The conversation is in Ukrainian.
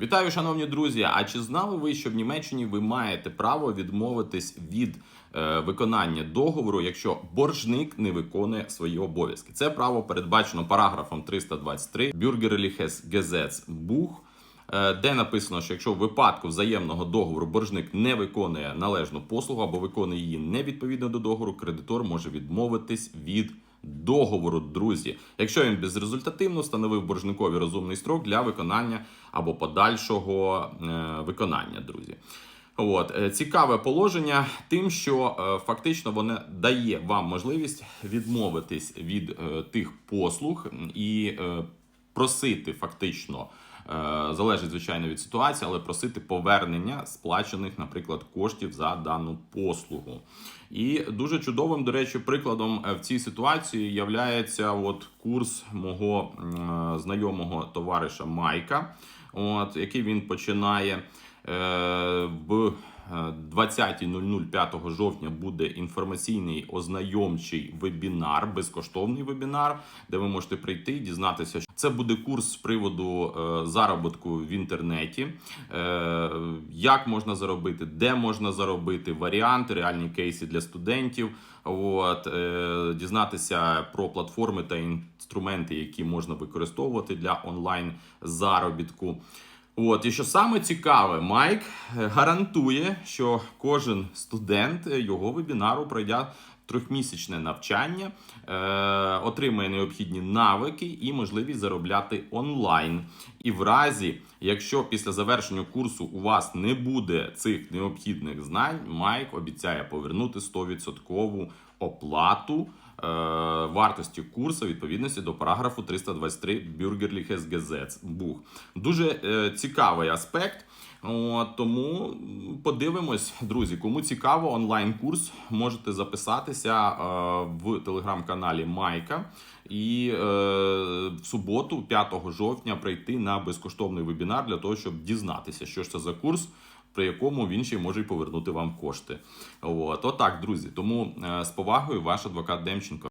Вітаю, шановні друзі! А чи знали ви, що в Німеччині ви маєте право відмовитись від е, виконання договору, якщо боржник не виконує свої обов'язки? Це право передбачено параграфом 323 Bürgerliches Gesetzbuch, е, де написано, що якщо в випадку взаємного договору боржник не виконує належну послугу або виконує її невідповідно до договору, кредитор може відмовитись від договору, друзі, якщо він безрезультативно встановив боржникові розумний строк для виконання або подальшого е, виконання, друзі. От е, цікаве положення, тим, що е, фактично воно дає вам можливість відмовитись від е, тих послуг і е, просити фактично. Е, Залежить звичайно від ситуації, але просити повернення сплачених, наприклад, коштів за дану послугу. І дуже чудовим, до речі, прикладом е, в цій ситуації являється от курс мого знайомого товариша Майка, от, який він починає е, в 20.00 5 жовтня буде інформаційний ознайомчий вебінар, безкоштовний вебінар, де ви можете прийти і дізнатися, що це буде курс з приводу е, заробітку в інтернеті, е, як можна заробити, де можна заробити, варіанти, реальні кейси для студентів. От, е, дізнатися про платформи та інструменти, які можна використовувати для онлайн заробітку. От, і що саме цікаве, Майк е, гарантує, що кожен студент е, його вебінару пройде трьохмісячне навчання, е, отримає необхідні навики і можливість заробляти онлайн. І в разі, якщо після завершення курсу у вас не буде цих необхідних знань, Майк обіцяє повернути 100% оплату е, вартості курсу відповідності до параграфу 323 Bürgerliches Gesetzbuch. Дуже е, цікавий аспект. От, тому подивимось, друзі. Кому цікаво, онлайн-курс можете записатися е, в телеграм-каналі Майка і е, в суботу, 5 жовтня, прийти на безкоштовний вебінар для того, щоб дізнатися, що ж це за курс. При якому він ще може й повернути вам кошти. От, отак, друзі. Тому е, з повагою, ваш адвокат Демченко.